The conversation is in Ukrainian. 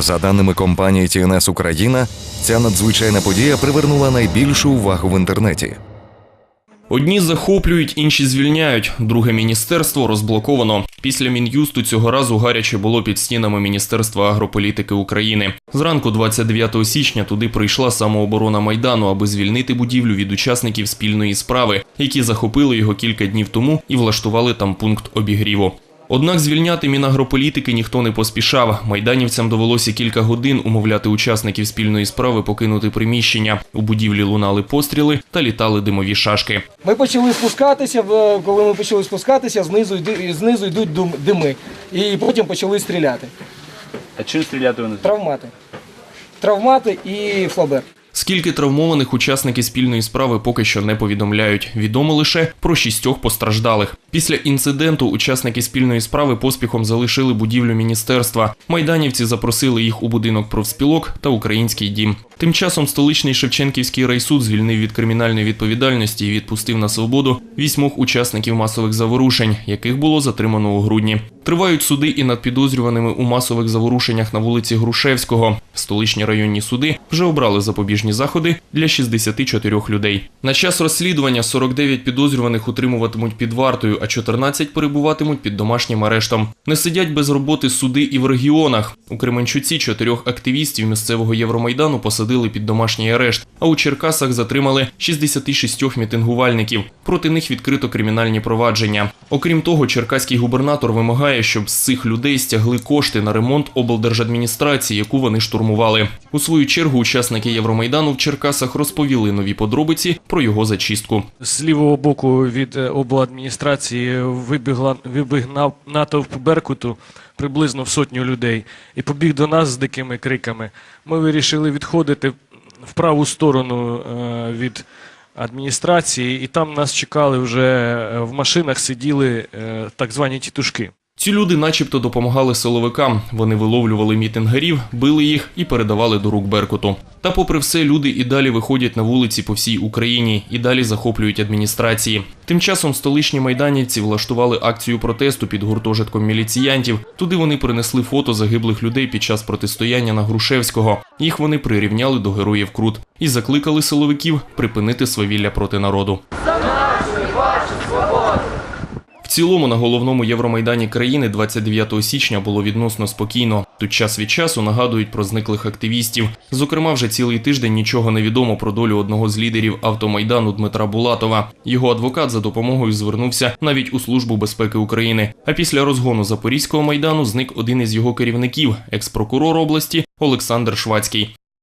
За даними компанії TNS Україна, ця надзвичайна подія привернула найбільшу увагу в інтернеті. Одні захоплюють, інші звільняють. Друге міністерство розблоковано. Після мін'юсту цього разу гаряче було під стінами Міністерства агрополітики України. Зранку, 29 січня, туди прийшла самооборона майдану, аби звільнити будівлю від учасників спільної справи, які захопили його кілька днів тому і влаштували там пункт обігріву. Однак звільняти мінагрополітики ніхто не поспішав. Майданівцям довелося кілька годин умовляти учасників спільної справи покинути приміщення. У будівлі лунали постріли та літали димові шашки. Ми почали спускатися. в- Коли ми почали спускатися, знизу йди- знизу йдуть дум- дими, і потім почали стріляти. А чим стріляти вони? Травмати. Травмати і флабер. Скільки травмованих учасники спільної справи поки що не повідомляють. Відомо лише про шістьох постраждалих. Після інциденту учасники спільної справи поспіхом залишили будівлю міністерства. Майданівці запросили їх у будинок профспілок та український дім. Тим часом столичний Шевченківський райсуд звільнив від кримінальної відповідальності і відпустив на свободу вісьмох учасників масових заворушень, яких було затримано у грудні. Тривають суди і над підозрюваними у масових заворушеннях на вулиці Грушевського. Столичні районні суди вже обрали запобіжні заходи для 64 людей. На час розслідування 49 підозрюваних утримуватимуть під вартою, а 14 перебуватимуть під домашнім арештом. Не сидять без роботи суди і в регіонах. У Кременчуці чотирьох активістів місцевого Євромайдану посадили під домашній арешт, а у Черкасах затримали 66 мітингувальників. Проти них відкрито кримінальні провадження. Окрім того, черкаський губернатор вимагає, щоб з цих людей стягли кошти на ремонт облдержадміністрації, яку вони штурмували. У свою чергу учасники Євромайдану в Черкасах розповіли нові подробиці про його зачистку. З лівого боку від е, обладміністрації вибігла вибіг на- натовп Беркуту приблизно в сотню людей і побіг до нас з дикими криками. Ми вирішили відходити в праву сторону е, від адміністрації, і там нас чекали вже е, в машинах сиділи е, так звані тітушки. Ці люди, начебто, допомагали силовикам. Вони виловлювали мітингарів, били їх і передавали до рук Беркуту. Та, попри все, люди і далі виходять на вулиці по всій Україні і далі захоплюють адміністрації. Тим часом столичні майданівці влаштували акцію протесту під гуртожитком міліціянтів. Туди вони принесли фото загиблих людей під час протистояння на Грушевського. Їх вони прирівняли до героїв Крут і закликали силовиків припинити свавілля проти народу. Цілому на головному Євромайдані країни 29 січня було відносно спокійно. Тут час від часу нагадують про зниклих активістів. Зокрема, вже цілий тиждень нічого не відомо про долю одного з лідерів автомайдану Дмитра Булатова. Його адвокат за допомогою звернувся навіть у службу безпеки України. А після розгону Запорізького майдану зник один із його керівників, екс-прокурор області Олександр Швацький.